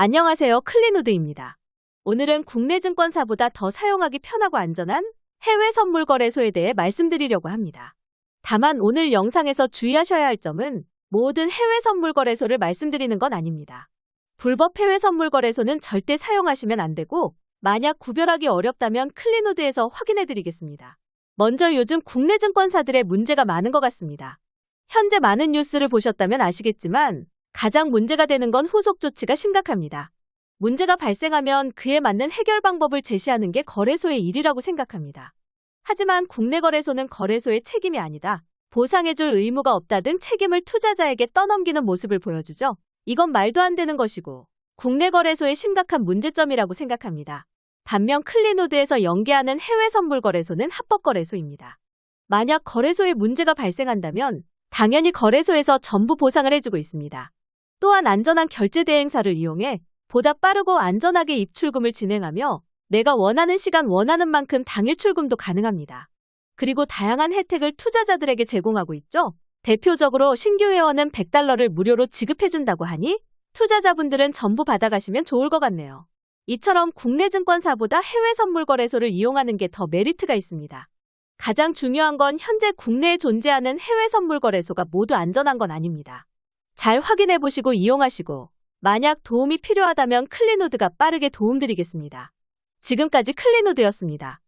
안녕하세요. 클리누드입니다. 오늘은 국내 증권사보다 더 사용하기 편하고 안전한 해외 선물 거래소에 대해 말씀드리려고 합니다. 다만 오늘 영상에서 주의하셔야 할 점은 모든 해외 선물 거래소를 말씀드리는 건 아닙니다. 불법 해외 선물 거래소는 절대 사용하시면 안 되고 만약 구별하기 어렵다면 클리누드에서 확인해 드리겠습니다. 먼저 요즘 국내 증권사들의 문제가 많은 것 같습니다. 현재 많은 뉴스를 보셨다면 아시겠지만 가장 문제가 되는 건 후속 조치가 심각합니다. 문제가 발생하면 그에 맞는 해결 방법을 제시하는 게 거래소의 일이라고 생각합니다. 하지만 국내 거래소는 거래소의 책임이 아니다. 보상해줄 의무가 없다 등 책임을 투자자에게 떠넘기는 모습을 보여주죠. 이건 말도 안 되는 것이고 국내 거래소의 심각한 문제점이라고 생각합니다. 반면 클리노드에서 연계하는 해외 선물 거래소는 합법 거래소입니다. 만약 거래소에 문제가 발생한다면 당연히 거래소에서 전부 보상을 해주고 있습니다. 또한 안전한 결제 대행사를 이용해 보다 빠르고 안전하게 입출금을 진행하며 내가 원하는 시간 원하는 만큼 당일 출금도 가능합니다. 그리고 다양한 혜택을 투자자들에게 제공하고 있죠. 대표적으로 신규 회원은 100달러를 무료로 지급해준다고 하니 투자자분들은 전부 받아가시면 좋을 것 같네요. 이처럼 국내 증권사보다 해외 선물 거래소를 이용하는 게 더 메리트가 있습니다. 가장 중요한 건 현재 국내에 존재하는 해외 선물 거래소가 모두 안전한 건 아닙니다. 잘 확인해 보시고 이용하시고 만약 도움이 필요하다면 클리노드가 빠르게 도움드리겠습니다. 지금까지 클리노드였습니다.